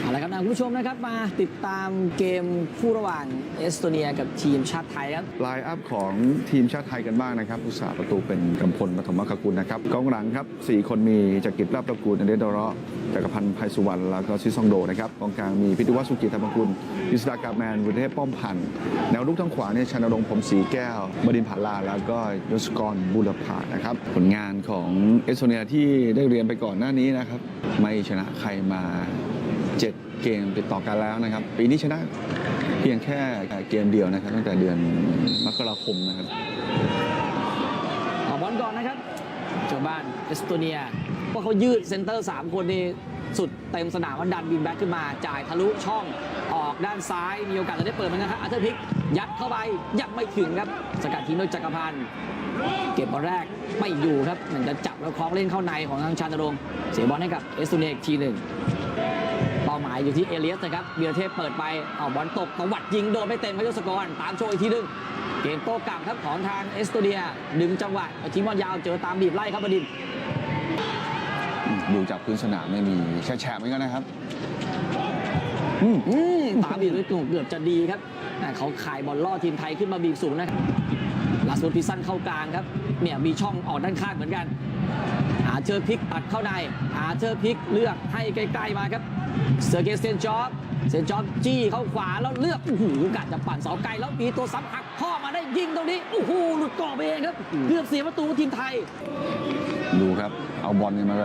เอาละครับนะคุณผู้ชมนะครับมาติดตามเกมคู่ระหว่างเอสโตเนียกับทีมชาติไทยครับไลน์อัพของทีมชาติไทยกันบ้างนะครับผู้สาประตูเป็นกำพลปฐมคกุลนะครับกองหลังครับ4คนมีจักริดลาบตระกูลอเดนดอร์จักรพันธ์ไพสุวรรณแล้วก็ซิซองโดนะครับกองกลางมีพิทวัฒสุกิธรรมกุลยิสดากาแมนวุฒิเทพป้อมพันธ์แนวรุกทางขวาเนี่ยชนรงค์ผมศรีแก้วบดินผาลาแล้วก็ยศกรบุรพานะครับผลงานของเอสโตเนียที่ได้เรียนไปก่อนหน้านี้นะครับไม่ชนะใครมา 7 เกมติดต่อกันแล้วนะครับ ปีนี้ชนะเพียงแค่เกมเดียวนะครับ ตั้งแต่เดือนมกราคมนะครับออกบอลก่อนนะครับเจ้าบ้านเอสโตเนียเพราะเขายืดเซนเตอร์ 3 คนนี่สุดเต็มสนามวันดันบินแบ็กขึ้นมา จ่ายทะลุช่องออกด้านซ้าย มีโอกาสจะได้เปิดมือนกันครับอาเธอร์พิก ยัดเข้าไป ยังไม่ถึงครับ สกัดทิ้งด้วยจักรพันธ์เก็บบอลแรกไม่อยู่ครับเหมือนจะจับแล้วคล้องเล่นเข้าในของทางชาญนรงเสียบอลให้กับเอสโตเนียอีกทีหนึ่ง หมายอยู่ที่เอเลียสนะครับเบียร์เทพเปิดไปเอาบอลตกตวัดยิงโดนไม่เต็มพยศกรตามโชว์อีกทีหนึงเกมโต้กลับครับของทางเอสโตเนียดึงจังหวะเอาทิ้งบอลยาวเจอตามบีบไล่ครับบดินทร์ดูจากพื้นสนามไม่มีแฉะๆเหมือนกันนะครับอืมตามบีบด้วยตัวเกือบจะดีครับแต่เขาขายบอลล่อทีมไทยขึ้นมาบีบสูงนะครับลาสบูพิซันเข้ากลางครับเนี่ยมีช่องออกด้านข้างเหมือนกัน อาเชอร์พิกตัดเข้าใน อาเชอร์พิกเลือกให้ใกล้ๆมาครับเซอร์เกย์เซนจอบเซนจอบจี้เข้าขวาแล้วเลือกโอ้โหกัดจะปั่นเสาไกลแล้วมีตัวซับหักข้อมาได้ยิงตรงนี้โอ้โหหลุดกรอบไปเองครับเกือบเสียประตูทีมไทย ดูครับ เอาบอลเนี่ยมา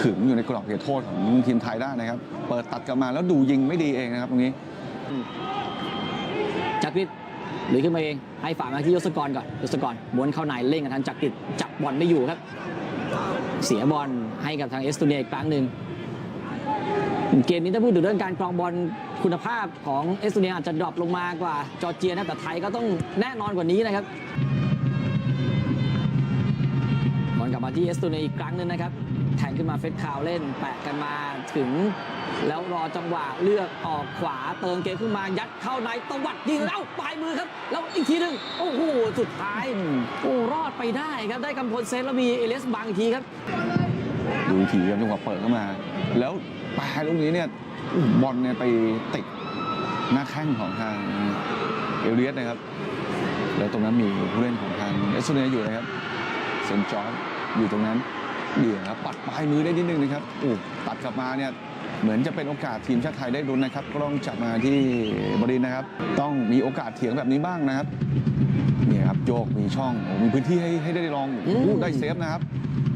ขึงอยู่ในกรอบเขตโทษของทีมไทยได้นะครับ เปิดตัดกลับมาแล้วดูยิงไม่ดีเองนะครับตรงนี้จักริดหรือขึ้นมาเองให้ฝากมาที่ยศกรก่อนยศกรม้วนเข้าในเล่นกับทางจักริดจับบอลไม่อยู่ครับ เสียบอลให้กับทางเอสโตเนียอีกครั้งหนึ่งเกมนี้ถ้าพูดถึงเรื่องการครองบอลคุณภาพของเอสโตเนียอาจจะดรอปลงมากว่าจอร์เจียนะแต่ไทยก็ต้องแน่นอนกว่านี้นะครับ ลับมาที่เอสโตเนียอีกครั้งหนึ่งนะครับ แทงขึ้นมาเฟสคาวเล่น แปะกันมาถึง แล้วรอจังหวะเลือกออกขวาเติมเกมขึ้นมายัดเข้าในตวัดยิงแล้วปลายมือครับ แล้วอีกทีหนึ่งโอ้โหสุดท้ายโอ้รอดไปได้ครับได้กำพลเซนแล้วมีเอเลสบางทีครับดูทีครับจังหวะเปิดเข้ามา แล้วปลายลูกนี้เนี่ยบอลเนี่ยไปติดหน้าแข้งของทางเอเลียสนะครับ แล้วตรงนั้นมีผู้เล่นของทางเอสโตเนียอยู่นะครับเซนจอร์ อยู่ตรงนั้นเดี่ยวครับปัดปลายมือได้นิดนึงนะครับโอ้ตัดกลับมาเนี่ยเหมือนจะเป็นโอกาสทีมชาติไทยได้ลุ้นนะครับก็ต้องจับมาที่บดินทร์นะครับ ต้องมีโอกาสเถียงแบบนี้บ้างนะครับเนี่ยครับโยกมีช่องโอ้มีพื้นที่ให้ให้ได้ลองโอ้โหอืมได้เซฟนะครับ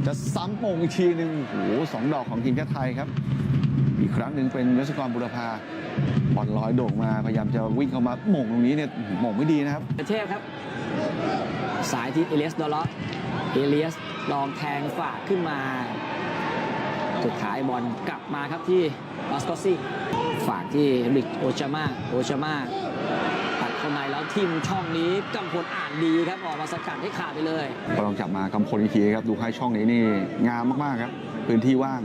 จะซ้ำโป่งอีกทีหนึ่งโอ้โหสองดอกของทีมชาติไทยครับ อีกครั้งหนึ่งเป็นรัชกรบุรพาบอลลอยโด่งมาพยายามจะวิ่งเข้ามาโหม่งตรงนี้เนี่ยโหม่งไม่ดีนะครับเทพครับ สายที่เอเลสดอลเลาะเอเลียส ลองแทงฝากขึ้นมา สุดท้ายบอลกลับมาครับที่บาสกอซี่ฝากที่เฮนริกโอชามาโอชามาตัดเข้าในแล้วทิมช่องนี้กำพลอ่านดีครับออกมาสกัดให้ขาดไปเลยก็ลองจับมากำพลอีกทีครับดูให้ช่องนี้นี่งามมากๆครับพื้นที่ว่าง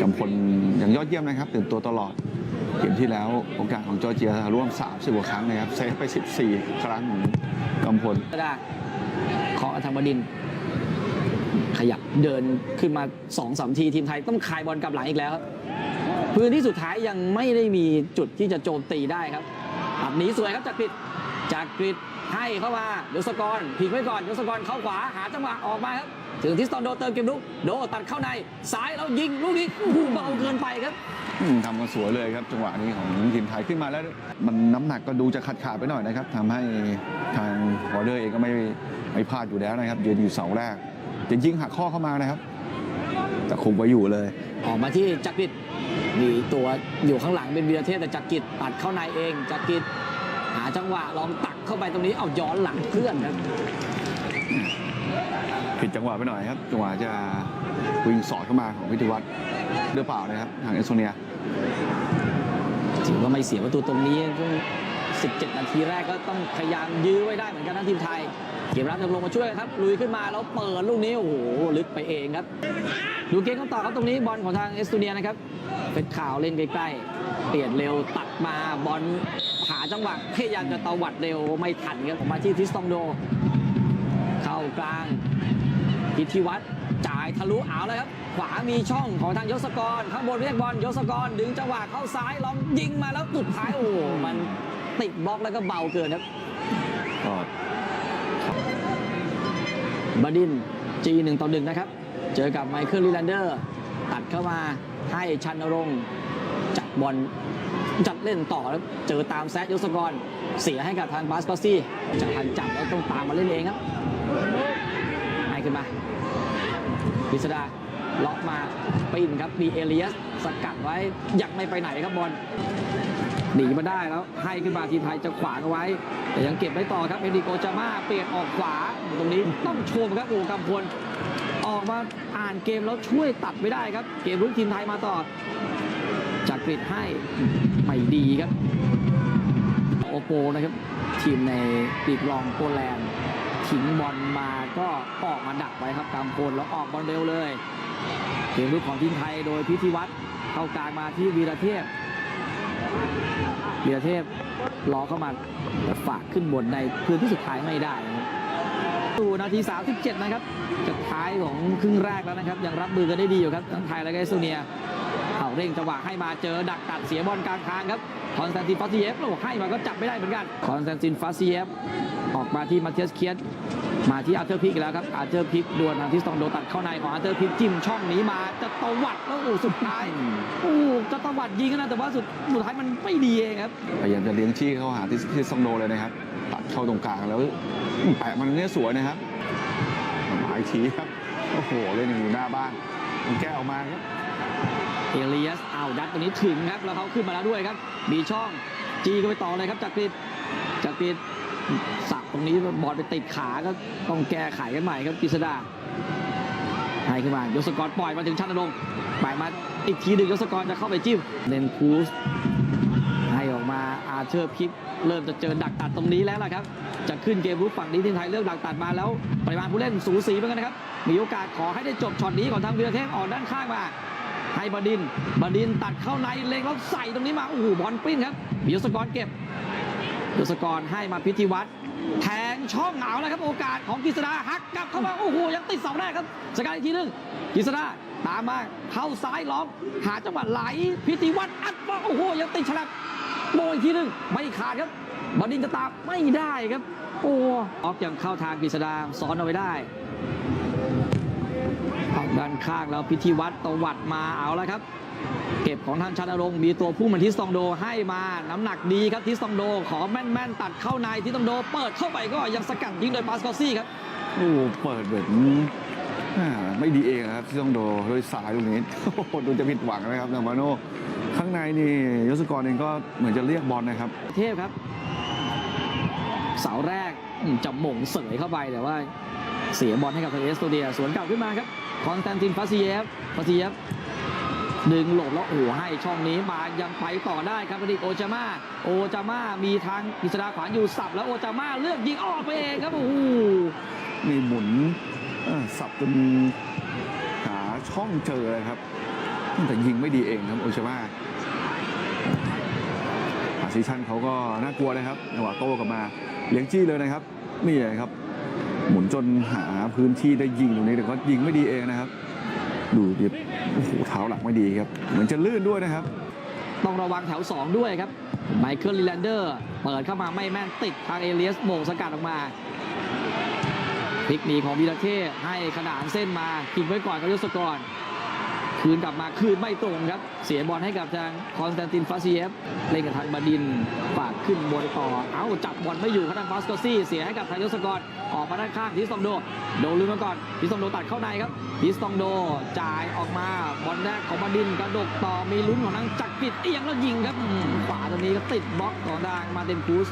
กำพลอย่างยอดเยี่ยมนะครับตื่นตัวตลอดเกมที่แล้วโอกาสของจอร์เจียร่วม 30กว่าครั้งนะครับเซฟไป 14 ครั้งของกำพลก็ได้เคาะทางบดินทร์ ขยับเดินขึ้นมา2อสทีทีมไทยต้องคายบอลกลับหลังอีกแล้วพื้นที่สุดท้ายยังไม่ได้มีจุดที่จะโจมตีได้ครับอับหนีสวยครับจากกริดจากกริดให้เข้ามายศกรผิดไว้ก่อนยศกรเข้าขวาหาจังหวะออกมาครับถึงทิสตอนโดเติมเกมลุกโดตัดเข้าในซ้ายแล้วยิงลูกนี้โอ้เบาเกินไปครับทำกันสวยเลยครับจังหวะนี้ของทีมไทยขึ้นมาแล้ว มันน้ำหนักก็ดูจะขาดขาดไปหน่อยนะครับทำให้ทางวอร์เดอร์เองก็ไม่ไม่พลาดอยู่แล้วนะครับยืนอยู่เสาแรก จะยิงหักข้อเข้ามานะครับ แต่คุมไว้อยู่เลย ออกมาที่จักริดมีตัวอยู่ข้างหลังเป็นวีรเทพแต่จักริดปัดเข้าในเองจักริดหาจังหวะลองตักเข้าไปตรงนี้เอาย้อนหลังเพื่อนครับผิดจังหวะไปหน่อยครับ จังหวะจะวิ่งสอดเข้ามาของพิธีวัฒน์หรือเปล่านะครับทางเอสโตเนียถือว่าไม่เสียประตูตรงนี้ช่วง17 นาทีแรกก็ต้องพยายามยื้อไว้ได้เหมือนกันนะทีมไทย เกมรับจะลงมาช่วยครับลุยขึ้นมาแล้วเปิดลูกนี้โอ้โหลึกไปเองครับ ดูเกมกันต่อครับตรงนี้บอลของทางเอสโตเนียนะครับเป็นข่าวเล่นใกล้ๆเปลี่ยนเร็วตัดมาบอลหาจังหวะพยายามจะตวัดเร็วไม่ทันครับออกมาที่ทิสตองโด เข้ากลางพิธีวัตรจ่ายทะลุเอาแล้วครับ ขวามีช่องของทางยศกร ข้างบนเรียกบอลยศกร ดึงจังหวะเข้าซ้ายลองยิงมาแล้วสุดท้ายโอ้โหมันติดบล็อกแล้วก็เบาเกินครับ บดินจีหนึ่งต่อหนึ่งนะครับ เจอกับไมเคิลลีแลนเดอร์ ตัดเข้ามาให้ชันรงจัดบอลจัดเล่นต่อแล้วเจอตามแซดยศกร เสียให้กับทางบาสกอสซี่จะทันจับแล้วต้องตามมาเล่นเองครับให้ขึ้นมาพิสดาเลาะมาปินครับมีเอเลียสสกัดไว้ยังไม่ไปไหนครับบอล หนีมาได้แล้วให้ขึ้นมาทีมไทยจะขวางเอาไว้ แต่ยังเก็บไว้ต่อครับเอริโกจาม่าเปลี่ยนออกขวาตรงนี้ต้องชมครับโอ้กำพลออกมาอ่านเกมแล้วช่วยตัดไม่ได้ครับ เกมรุกทีมไทยมาต่อ จากกรีดให้ไม่ดีครับโอโปนะครับ ทีมในปีกรองโปแลนด์ทิ้งบอลมาก็ออกมาดักไว้ครับกำพลแล้วออกบอลเร็วเลยเกมรุกของทีมไทยโดยพิธีวัตรเข้ากลางมาที่วีรเทพ วีรเทพล้อเข้ามาแต่ฝากขึ้นบนในพื้นที่สุดท้ายไม่ได้นะครับสู่นาที 37 นะครับจะท้ายของครึ่งแรกแล้วนะครับ ยังรับมือกันได้ดีอยู่ครับทั้งไทยและก็เอสโตเนียเอาเร่งจังหวะให้มาเจอดักตัดเสียบอลกลางทางครับคอนสแตนตินฟาซิเยฟโอ้ให้มาก็จับไม่ได้เหมือนกันคอนสแตนตินฟาซิเยฟออกมาที่มาเทียสเคียส มาที่อาร์เธอร์พิกแล้วครับอาร์เธอร์พิกดวลทางที่สตองโดตัดเข้าในของอาร์เธอร์พิกจิ้มช่องนี้มาจะตวัดแล้วโอ้สุดท้ายโอ้จะตวัดยิงนะแต่ว่าสุดสุดท้ายมันไม่ดีเองครับพยายามจะเลี้ยงชี้เข้าหาที่ที่ซองโดเลยนะครับตัดเข้าตรงกลางแล้วแปะมันเนี่ยสวยนะครับหมายทีครับโอ้โหเล่นอยู่หน้าบ้านต้องแก้ออกมาครับเอเลียสเอาดัดตรงนี้ถึงครับแล้วเขาขึ้นมาแล้วด้วยครับ มีช่องจีก็ไปต่อเลยครับจากกรีดจากกรีด สับตรงนี้บอลไปติดขาก็ต้องแก้ไขกันใหม่ครับกฤษดาให้ขึ้นมายศกรปล่อยมาถึงชันนรงค์ปล่อยมาอีกทีหนึ่งยศกรจะเข้าไปจิ้มเนนคูสให้ออกมาอาเชอร์พิกเริ่มจะเจอดักตัดตรงนี้แล้วล่ะครับ จะขึ้นเกมรุกฝั่งนี้ทีมไทยเลือกดักตัดมาแล้วปริมาณผู้เล่นสูสีเหมือนกันนะครับ มีโอกาสขอให้ได้จบช็อตนี้ก่อนทางวีรเทพออกด้านข้างมาให้บดินทร์บดินตัดเข้าในเล็งแล้วใส่ตรงนี้มาโอ้โหบอลปิ้นครับมียศกรเก็บ ยศกรให้มาพิธีวัตรแทงช่องเหงาแล้วครับโอกาสของกฤษดาหักกลับเข้ามาโอ้โหยังติดเสาได้ครับสกัดอีกทีหนึงกฤษดาตามมาเข้าซ้ายล้อมหาจังหวะไหลพิธีวัตรอัดมาโอ้โหยังติดฉลับโมงอีกทีหนึงไม่ขาดครับบดินจะตามไม่ได้ครับ โอ้ออกยังเข้าทางกฤษดาซ้อนเอาไว้ได้ออกด้านข้างแล้วพิธีวัตรตวัดมาเอาแล้วครับ เก็บของทางชานรงค์มีตัวพุ่งมาที่ซองโดให้มาน้ำหนักดีครับที่ซองโดขอแม่นๆตัดเข้าในที่ซองโด เปิดเข้าไปก็ยังสกัดยิงโดยปาสกอซี่ครับโอ้โหเปิดเหมือนอ่าไม่ดีเองนะครับที่ต้องโดด้วยสายตรงนี้โอ้โหดูจะผิดหวังนะครับนามาโน่ข้างในนี่ยศกรเองก็เหมือนจะเรียกบอลนะครับ เทพครับเสาแรกอืมจะหม่งเสยเข้าไปแต่ว่าเสียบอลให้กับทางเอสโตเดียสวนกลับขึ้นมาครับคอนสแตนตินฟาซิเยฟฟาซิเยฟ ดึงหลบแล้วโอ้โหให้ช่องนี้มายังไปต่อได้ครับพอดีโอจาม่าโอจาม่ามีทางกิษดาขวานอยู่สับแล้วโอจาม่าเลือกยิงออกไปเองครับโอ้โหนี่หมุนสับจนหาช่องเจอเลยครับแต่ยิงไม่ดีเองครับโอชามาอาซิชันเขาก็น่ากลัวนะครับจังหวะโต้กลับมาเลี้ยงจี้เลยนะครับนี่เลยครับ หมุนจนหาพื้นที่ได้ยิงตรงนี้แต่ก็ยิงไม่ดีเองนะครับ ดูดิ โอ้โหเท้าหลักไม่ดีครับ เหมือนจะลื่นด้วยนะครับ ต้องระวังแถว 2 ด้วยครับไมเคิลลีแลนเดอร์เปิดเข้ามาไม่แม่นติดทางเอเลียสโมงสกัดออกมาพลิกหนีของวีระเทให้ขนานเส้นมากิงไว้ก่อนกับยศกร คืนกลับมาคืนไม่ตรงครับ เสียบอลให้กับทางคอนสแตนตินฟาซิเยฟเล่นกับทางบดินฝากขึ้นบนต่อ เอาจับบอลไม่อยู่ครับทางฟาสโกซี่เสียให้กับทางยศกรออกมาด้านข้างทิสตองโด โดนลืมมาก่อนทิสตองโดตัดเข้าในครับทิสตองโดจ่ายออกมาบอลแรกของบดินกระดกต่อมีลุ้นของทางจักรกิจเอียงแล้วยิงครับขวาตรงนี้ก็ติดบล็อกของทางมาเตนคูส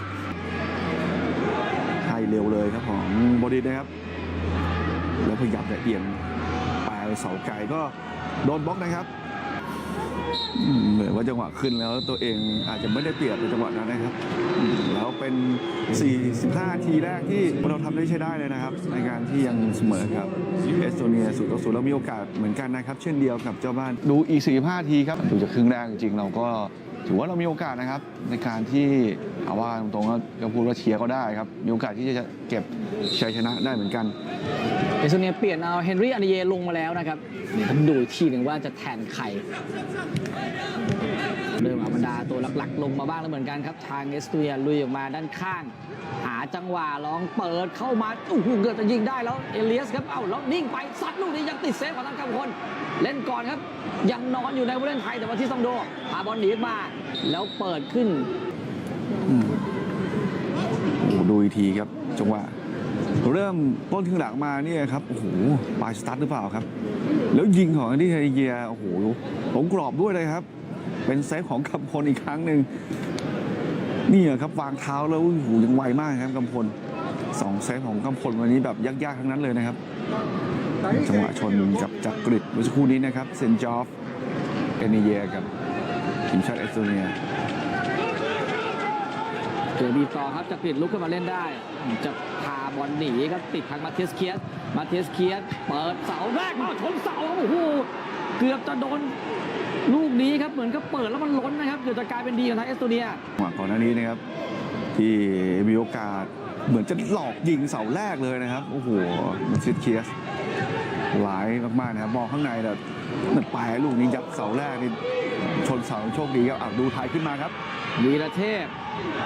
ให้เร็วเลยครับของบอดีนะครับ แล้วพยายามจะเอียงปลายเสาไกลก็ โดนบล็อกนะครับเหมือนว่าจังหวะขึ้นแล้วตัวเองอาจจะไม่ได้เปรียบในจังหวะนั้นนะครับ แล้วเป็น 45 ทีแรกที่เราทำได้ใช้ได้เลยนะครับ ในการที่ยังเสมอกับเอสโตเนียสูต่อศูนย์เรามีโอกาสเหมือนกันนะครับ เช่นเดียวกับเจ้าบ้านดูอีก 45 ทีครับดูจากครึ่งแรกจริงๆ เราก็ถือว่าเรามีโอกาสนะครับ ในการที่เอาว่าตรงๆก็พูดว่าเชียร์ก็ได้ครับ มีโอกาสที่จะเก็บชัยชนะได้เหมือนกัน เอสโตเนียเปลี่ยนเอาเฮนรี่อานิเยลงมาแล้วนะครับต้องดูอีกทีหนึ่งว่าจะแทนใครเริ่มเอาบรรดาตัวหลักๆ ลงมาบ้างแล้วเหมือนกันครับ ทางเอสโตเนียลุยออกมาด้านข้าง หาจังหวะลองเปิดเข้ามาโอ้โหเกือบจะยิงได้แล้วเอเลียสครับเอ้าแล้วนิ่งไปซัดลูกนี้ยังติดเซฟของทางกำพลเล่นก่อนครับ ยังนอนอยู่ในผู้เล่นไทยแต่ว่าที่ซองโดพาบอลหนีมา แล้วเปิดขึ้นดูอีกทีครับจังหวะ เริ่มต้นครึ่งหลังมาเนี่ยครับโอ้โหปลายสตาร์ทหรือเปล่าครับ แล้วยิงของอันดี้เฮเยียโอ้โหหลงกรอบด้วยเลยครับ เป็นเซฟของกำพลอีกครั้งหนึ่งนี่ครับวางเท้าแล้วโอ้โหยังไวมากครับกำพลสองเซฟของกำพลวันนี้แบบยากๆทั้งนั้นเลยนะครับจังหวะชนกับจักริดเมื่อสักครู่นี้นะครับเซนจอฟเอเนเยียกับทีมชาติเอสโตเนีย เจอบีบต่อครับจะกริดลุกขึ้นมาเล่นได้ จะพาบอลหนีครับติดทางมาเทสเคียสมาเทสเคียสเปิดเสาแรกมาชนเสาโอ้โหเกือบจะโดนลูกนี้ครับเหมือนกับเปิดแล้วมันล้นนะครับเกือบจะกลายเป็นดีของทางเอสโตเนียหวังก่อนหน้านี้นะครับ ที่มีโอกาสเหมือนจะหลอกยิงเสาแรกเลยนะครับโอ้โหมันซิดเคียสหลายมากๆนะครับมองข้างในแต่มันปลายลูกนี้ยัดเสาแรกนี่ชนเสาโชคดีครับอะดูท้ายขึ้นมาครับวีระเทพ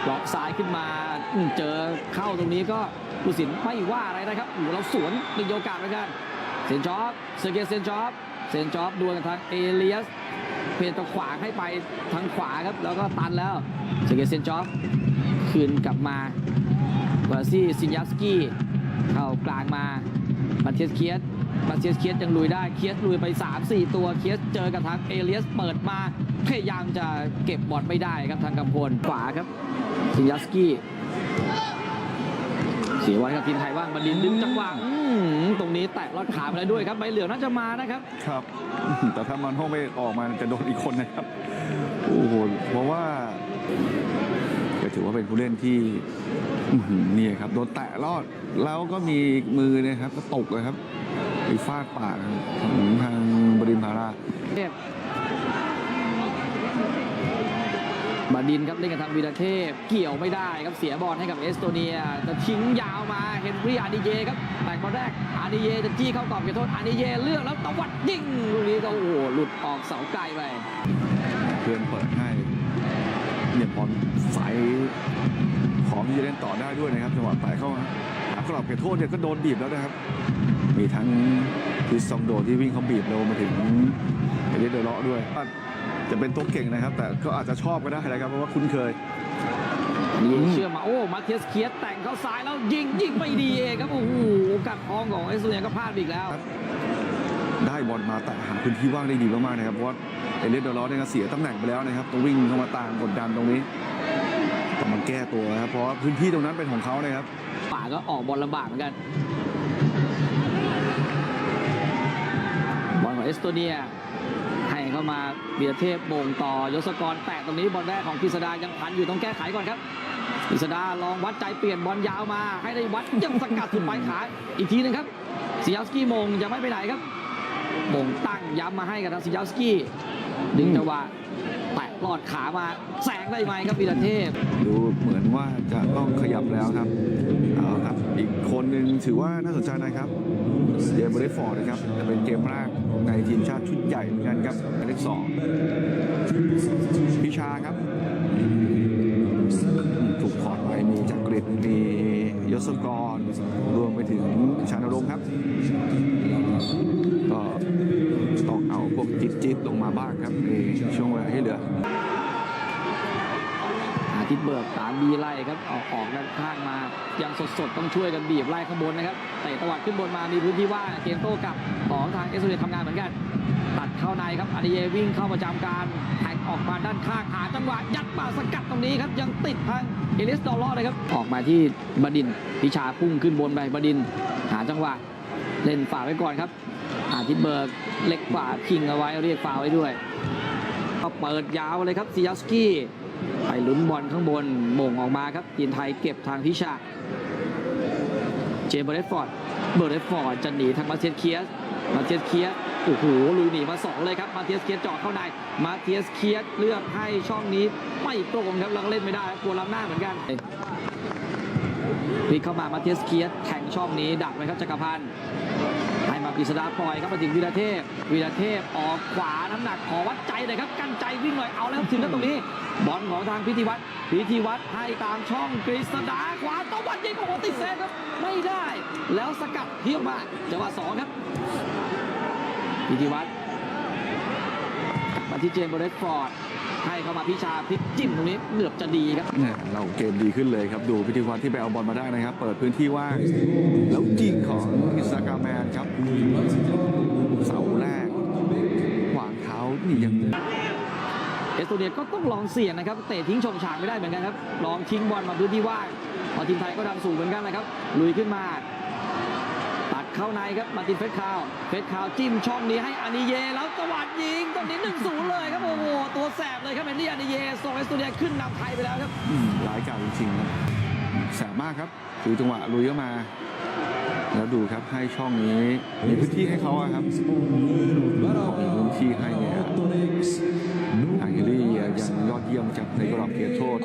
เลาะซ้ายขึ้นมาเจอเข้าตรงนี้ก็ผู้สินไม่ว่าอะไรนะครับโอ้เราสวนมีโอกาสเหมือนกันเซนจอบเซเกเซนจอบเซนจอบดวลกับทางเอเลียสเพนตะขวางให้ไปทางขวาครับ แล้วก็ตันแล้วเซเกเซนจอบคืนกลับมาวาซี่ซินยัสกี้เข้ากลางมามาเทสเคียส มาเทียสเคียสยังลุยได้เคียสลุยไป 3-4 ตัวเคียสเจอกับทางเอเลียสเปิดมาพยายามจะเก็บบอลไม่ได้ครับทางกำพลขวาครับซินยัสกี้เสียไว้กับทีมไทยว่างบันดินดึงจังหวะอืมตรงนี้แตะลอดขาไปแล้วด้วยครับใบเหลืองน่าจะมานะครับ ครับ แต่ถ้ามันห้องไม่ออกมาจะโดนอีกคนนะครับโอ้โหเพราะว่าก็ถือว่าเป็นผู้เล่นที่อื้อหือนี่ครับโดนแตะรอดแล้วก็มีมือเนะครับก็ตกเลยครับ ไปฟาดปากของทางบรินพาราเทพบาดินครับเล่นกับทางวีรเทพ เกี่ยวไม่ได้ครับเสียบอลให้กับเอสโตเนียจะทิ้งยาวมาเฮนรี่อานิเยครับแต่งบอลแรกอานิเยจะจี้เข้ากรอบเขตโทษอานิเยเลือกแล้วตวัดยิงลูกนี้ก็โอ้โหหลุดออกเสาไกลไปเพื่อนเปิดให้เนี่ยบอลใสของที่จะเล่นต่อได้ด้วยนะครับจังหวะแตะเข้ามาหากรอบเขตโทษเนี่ยก็โดนบีบแล้วนะครับ มีทั้งทิสซองโดที่วิ่งเขาบีบเรามาถึงเอเดเดอร์เลาะด้วยว่าจะเป็นตัวเก่งนะครับ แต่ก็อาจจะชอบก็ได้นะครับ เพราะว่าคุ้นเคยยิงเชื่อมมาโอ้มาเทียสเคียสแต่งเข้าซ้ายแล้วยิงยิงไม่ดีเองครับโอ้โหโอกาสทองของเอสโตเนียก็พลาดไปอีกแล้ว ได้บอลมาแต่หาพื้นที่ว่างได้ดีมากๆนะครับเพราะว่าเอเลสเดอร์เลาะเนี่ยก็เสียตำแหน่งไปแล้วนะครับต้องวิ่งเข้ามาตามกดดันตรงนี้ต้องมาแก้ตัวนะครับเพราะว่าพื้นที่ตรงนั้นเป็นของเขานะครับป่าก็ออกบอลลำบากเหมือนกัน ของเอสโตเนีย ให้เข้ามาเบียเทพโบ่งต่อยศกรแตะตรงนี้บอลแรกของกฤษดายังพันอยู่ต้องแก้ไขก่อนครับกฤษดาลองวัดใจเปลี่ยนบอลยาวมา ให้ได้วัดยังสกัดสุดปลายขาอีกทีหนึงครับซิยาสกี้มงยังไม่ไปไหนครับมงตั้งย้ำมาให้กับทางซิยาสกี้ดึงจังหวะ ลอดขามาแซงได้ไหมครับวีรเทพ ดูเหมือนว่าจะต้องขยับแล้วครับเอาครับ อีกคนหนึ่งถือว่าน่าสนใจนะครับเจมเบรดฟอร์ดนะครับจะเป็นเกมแรกในทีมชาติชุดใหญ่เหมือนกันครับหมายเลขสองพิชาครับถูกถอดไปมีจักริดมียศกรรวมไปถึงชานรงค์ครับก็ ต้องเอาพวกจิ๊ดจิ๊ดๆลงมาบ้างครับในช่วงเวลาที่เหลือ อาทิตย์เบิกตามบีไล่ครับออกออกด้านข้างมายังสดๆ ต้องช่วยกันบีบไล่ข้างบนนะครับเตะตวัดขึ้นบนมามีพื้นที่ว่างเกมโต้กลับของทางเอสโตเนียทำงานเหมือนกัน ตัดเข้าในครับอาดิเยวิ่งเข้าประจำการแทงออกมาด้านข้างหาจังหวะยัดมาสกัดตรงนี้ครับยังติดทางเอลิสดอลลอเลยครับออกมาที่บดินทร์พิชาพุ่งขึ้นบนไปบดินทร์หาจังหวะเล่นฝ่าไว้ก่อนครับ อาทิเบิกเล็กกว่าพิงเอาไว้เรียกฝ่าไว้ด้วย ก็เปิดยาวเลยครับซิยัสกี้ไปลุ้นบอลข้างบนโมงออกมาครับทีมไทยเก็บทางพิชาเจมส์เบอร์เรดฟอร์ดเบอร์เรดฟอร์ดจะหนีทางมาเทียสเคียสมาเทียสเคียสโอ้โหลุยหนีมาสองเลยครับ มาเทียสเคียสจาะเข้าใน มาเทียสเคียสเลือกให้ช่องนี้ไม่ตรงครับแล้วก็เล่นไม่ได้ครับกลัวล้ำหน้าเหมือนกันพลิกเข้ามามาเทียสเคียสแทงช่องนี้ดักไว้ครับจักรพันธ์ กฤษดาปล่อยครับมาถึงวีระเทพวีระเทพออกขวาน้ำหนักขอวัดใจหน่อยครับกั้นใจวิ่งหน่อยเอาแล้วครับถึงแล้วตรงนี้ บอลของทางพิธีวัตรพิธีวัตรให้ตามช่องกฤษดาขวาตะวัดยิงโอ้โหติดเซฟครับไม่ได้ แล้วสกัดเพี้ยงมาจังหวะสองครับพิธีวัตรกลับมาที่เจมส์เบรดฟอร์ด ให้เข้ามาพิชาพลิกจิ้มตรงนี้เกือบจะดีครับเนี่ยเราเกมดีขึ้นเลยครับดูพิธีวัฒน์ที่ไปเอาบอลมาได้นะครับ เปิดพื้นที่ว่างแล้วยิงของอิสกาแมนครับเสาแรกขวางเท้านี่ยังเอสโตเนียก็ต้องลองเสี่ยงนะครับเตะทิ้งชมฉากไม่ได้เหมือนกันครับลองทิ้งบอลมาพื้นที่ว่างพอทีมไทยก็ดันสูงเหมือนกันนะครับลุยขึ้นมาตัด เข้าในครับมาตินเฟสคาวเฟสคาวจิ้มช่องนี้ให้อานิเยแล้วตวัดยิงตรงนี้1นศูนย์เลยครับโอ้โหตัวแสบเลยครับเอนดี้อานิเยส่งเอสโตเนียขึ้นนำไทยไปแล้วครับหลายกาจจริงๆครับแสบมากครับถือจังหวะลุยเข้ามา แล้วดูครับให้ช่องนี้มีพื้นที่ให้เขาครับพอมีพื้นที่ให้เนี่ยทางเฮลี่ยังยอดเยี่ยมครับในกรอบเขตโทษ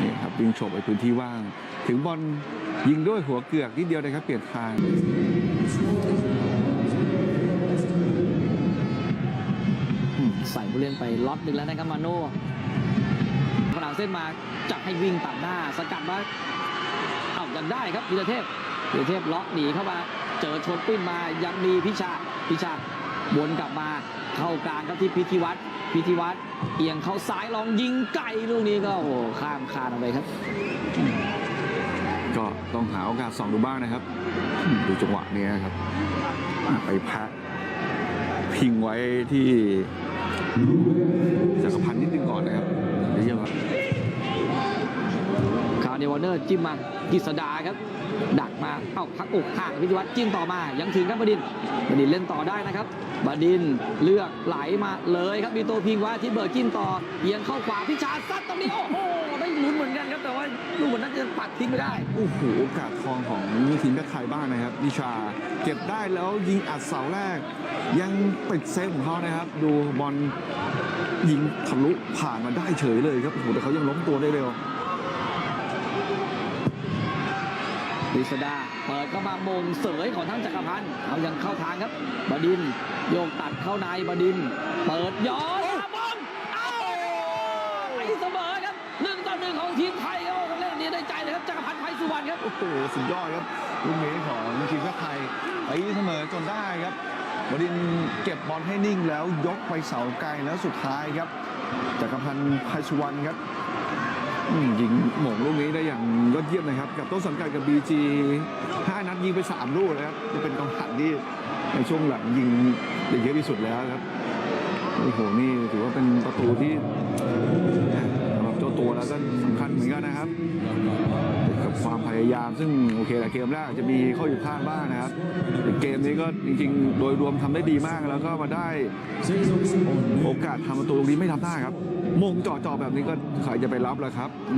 นี่ครับวิ่งโฉบไปพื้นที่ว่าง ถึงบอลยิงด้วยหัวเกือกนิดเดียวนะครับเปลี่ยนทางใส่ผู้เล่นไปล็อตหนึ่งแล้วนะครับมาโน่ขนามเส้นมาจับให้วิ่งตัดหน้า สกัดมาเอายังได้ครับพีรเทพพีรเทพล็อกหนีเข้ามา เจอชนปิ้นมายังมีพิชาพิชาวนกลับมาเข้ากลางครับที่พิธีวัตรพิธีวัตรเอียงเข้าซ้ายลองยิงไกลลูกนี้ก็โอ้โหข้ามคานออกไปครับ ต้องหาโอกาสส่องดูบ้างนะครับ ดูจังหวะนี้ครับ ไปแพ้พิงไว้ที่จักรพันธ์นิดนึงก่อนนะครับเดี๋ยวเยี่ยมครับคาร์เดวอร์เนอร์จิ้มมากิษดาครับ ดักมาเอ้าพักอกห่างพิธีวัตรจิ้มต่อมา ยังถึงครับบดินบดินเล่นต่อได้นะครับบดินเลือกไหลมาเลยครับมีตัวพิงไว้ที่เบิร์ดจิ้มต่อเอียงเข้าขวาพิชาซัดตรงนี้โอ้โหได้ลุ้นเหมือนกัน ลูกเหมือนน่าจะปัดทิ้งไม่ได้ โอ้โหโอกาสทองของทีมชาติไทยบ้างนะครับนิชา เก็บได้แล้วยิงอัดเสาแรก ยังติดเซฟของเขานะครับ ดูบอลยิงทะลุผ่านมาได้เฉยเลยครับโอ้โหแต่เขายังล้มตัวได้เร็วกฤษดาเปิดเข้ามามงเสยของทั้งจักรพันธ์เอายังเข้าทางครับบดินทร์โยกตัดเข้าในบดินทร์เปิดย้อน โอ้โหสุดยอดครับลูกนี้ของทีมชาติไทยไปเสมอจนได้ครับบดินเก็บบอลให้นิ่งแล้วยกไปเสาไกลแล้วสุดท้ายครับจักรพันธ์ไพสุวรรณครับยิงหม่งลูกนี้ได้อย่างยอดเยี่ยมนะครับ กับต้นสังกัดกับ BG 5นัดยิงไป3ลูกเลยครับจะเป็นกองหลังที่ในช่วงหลังยิงได้เยอะที่สุดแล้วครับโอ้โหนี่ถือว่าเป็นประตูที่สำหรับเจ้าตัวแล้วก็สำคัญเหมือนกันนะครับ กับความพยายาม ซึ่งโอเคแหละเกมแรกจะมีข้อผิดพลาดบ้างนะครับเกมนี้ก็จริง ๆ โดยรวมทำได้ดีมากแล้วก็มาได้โอกาสทำประตูตรงนี้ไม่ทำได้ครับมงจ่อๆแบบนี้ก็ใครจะไปรับล่ะครับอ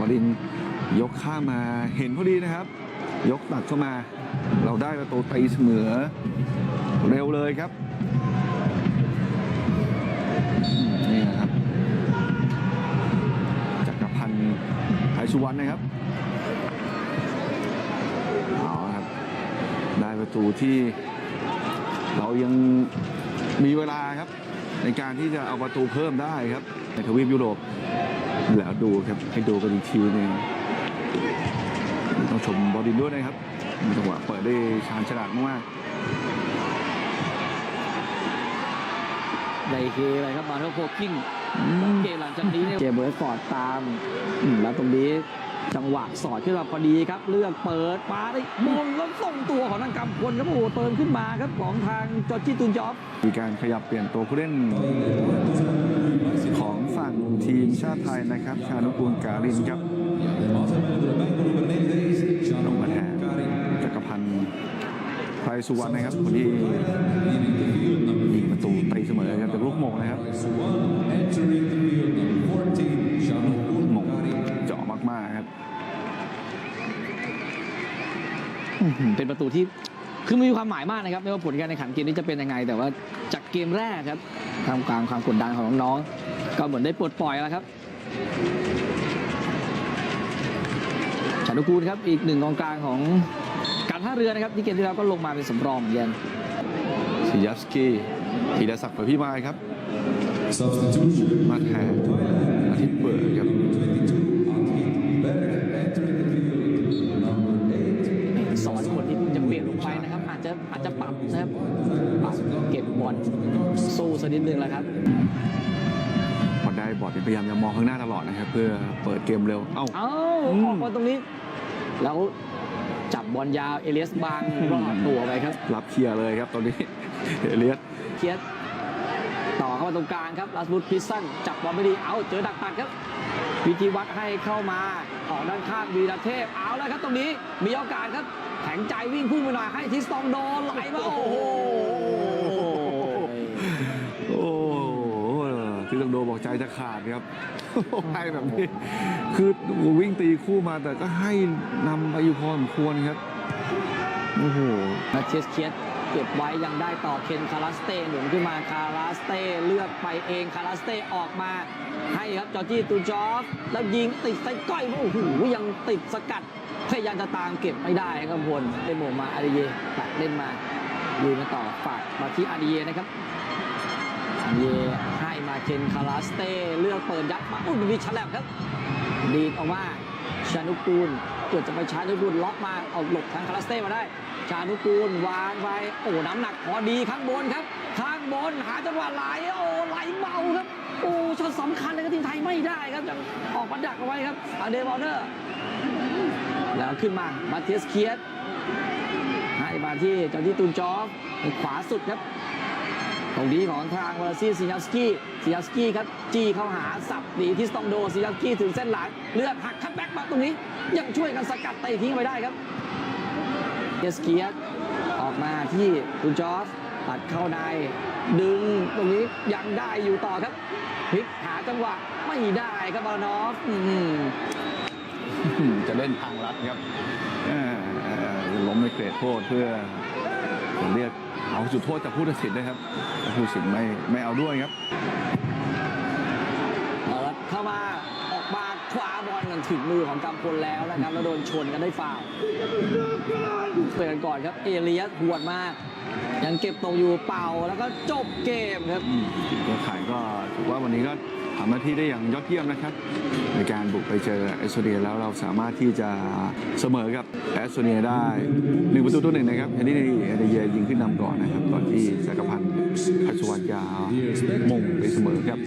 มาดินยกข้ามาเห็นพอดีนะครับ ยกตัดเข้ามา เราได้ประตูตีเสมอเร็วเลยครับนี่นะครับจักรพันธ์ไทยสุวรรณนะครับเอาละครับ ได้ประตู ที่ เรายังมีเวลาครับ ในการที่จะเอาประตูเพิ่มได้ครับในทวีปยุโรปแล้วดูครับให้ดูกันอีกทีหนึงต้องชมบอดินด้วยนะครับมีจังหวะเปิดได้ชาญฉลาดมากได้เฮเลยครับมาเทโฟกิ้งๆอืมเกมหลังจากนี้เนี่ยเจมส์เบิร์ดฟอร์ดตามอืมแล้วตรงนี้ จังหวะสอดขึ้นมาพอดีครับ เลือกเปิดมาได้มงแล้วส่งตัวของทางกำพลครับโอ้โหเติมขึ้นมาครับของทางจอร์จิตุนจอฟมีการขยับเปลี่ยนตัวผู้เล่นของฝั่งทีมชาติไทยนะครับ ชานุกูลการินครับลงมาแทนจักรพันธ์ไพรสุวรรณนะครับคนที่ยิงประตูตีเสมอครับแต่ลูกโมงนะครับ เป็นประตูที่คือมีความหมายมากนะครับ ไม่ว่าผลการแข่งขันเกมนี้จะเป็นยังไง แต่ว่าจากเกมแรกครับทำกลางความกดดันของน้องๆก็เหมือนได้ปลดปล่อยแล้วครับชชานุกูลครับอีกหนึ่งกองกลางของการท่าเรือนะครับที่เกมที่แล้วก็ลงมาเป็นสำรองเหมือนกันซิยัสกี้ธีรศักดิ์เผยพิมายครับมาแทนอาทิตย์เปิดครับ นะครับปรับ เก็บบอลสู้สักนิดนึงแหละครับพอได้บอลเนี่ยพยายามจะมองข้างหน้าตลอดนะครับ เพื่อเปิดเกมเร็ว เอ้าเอ้าอืมออกมาตรงนี้ แล้วจับบอลยาวเอเลียสบางรอดตัวไปครับ รับเคลียร์เลยครับตอนนี้เอเลียสเคียสต่อเข้ามาตรงกลางครับลาสบุตพิสซันจับบอลไม่ดี เอาเจอดักตัดครับ วิธีวัดให้เข้ามาออกด้านข้างวีรเทพเอาแล้วครับตรงนี้มีโอกาสครับแข็งใจวิ่งพุ่งไปหน่อยให้ทิสตองโดนไหลมาโอ้โหโอ้โหที่ต้องโดบอกใจจะขาดครับให้แบบนี้ คือวิ่งตีคู่มาแต่ก็ให้นำไปอยู่พอสมควรครับ โอ้โหมาเชสเคียส เก็บไว้ยังได้ต่อเคนคาราสเต้หนุนขึ้นมาคาราสเต้เลือกไปเองคาราสเต้ออกมา ให้ครับจอร์จี้ตูจอฟแล้วยิงติดใส่ก้อยโอ้โหยังติดสกัดพยายามจะตามเก็บไม่ได้ครับพลเล่นโมมาอาริเยตัดเล่นมาลุยมาต่อฝากมาที่อาริเยนะครับอาริเยให้มาเคนคาราสเต้เลือกเปิดยัดมาอุ้ยมีฉลับครับ ดีออกมา ชานุกูลเกือบจะไปชานุกูลล็อกมาเอาหลบทางคาราสเต้มาได้ ชานุกูลวางไปโอ้น้ำหนักพอดีข้างบนครับ ข้างบนหาจังหวะไหลโอ้ไหลเบาครับโอ้ช็อตสำคัญเลยครับทีมไทยไม่ได้ครับยังออกมาดักเอาไว้ครับอาเดวอลเนอร์แล้วขึ้นมามาเทสเคียสให้มาที่จอร์จิตูนจอฟขวาสุดครับ ตรงนี้ของทางวลาซีซิยาสกี้ซิยาสกี้ครับจี้เข้าหาสับหนีที่สตองโดซิยาสกี้ถึงเส้นหลังเลือกหักคัตแบ็กมาตรงนี้ ยังช่วยกันสกัดเตะทิ้งไปได้ครับเยสเกียสออกมาที่ตูนจอฟตัดเข้าใน ดึงตรงนี้ยังได้อยู่ต่อครับพลิกหาจังหวะไม่ได้ครับบอลนอฟอื้อหืออืมจะเล่นทางลัดครับเอ่อเอ่อล้มในเกรดโทษเพื่อ เรียกเอาจุดโทษจากผู้ตัดสินนะครับแต่ผู้ตัดสินไม่ไม่เอาด้วยครับเอาละเข้ามาออกมาคว้าบอลกันถึงมือของกำพลแล้วนะครับแล้วโดนชนกันได้ฟาวล์เปิดกันก่อนครับเอเลียสหวดมากยังเก็บตกอยู่เป่าแล้วก็จบเกมครับอืมตัวขายก็ถือว่าวันนี้ก็ ทำหน้าที่ได้อย่างยอดเยี่ยมนะครับ ในการบุกไปเจอเอสโตเนียแล้วเราสามารถที่จะเสมอกับเอสโตเนียได้หนึ่งประตูต่อหนึ่งนะครับอันรี่เอเดียยิงขึ้นนำก่อนนะครับก่อนที่จักรพันธ์พัชวัญยามงไปเสมอครับ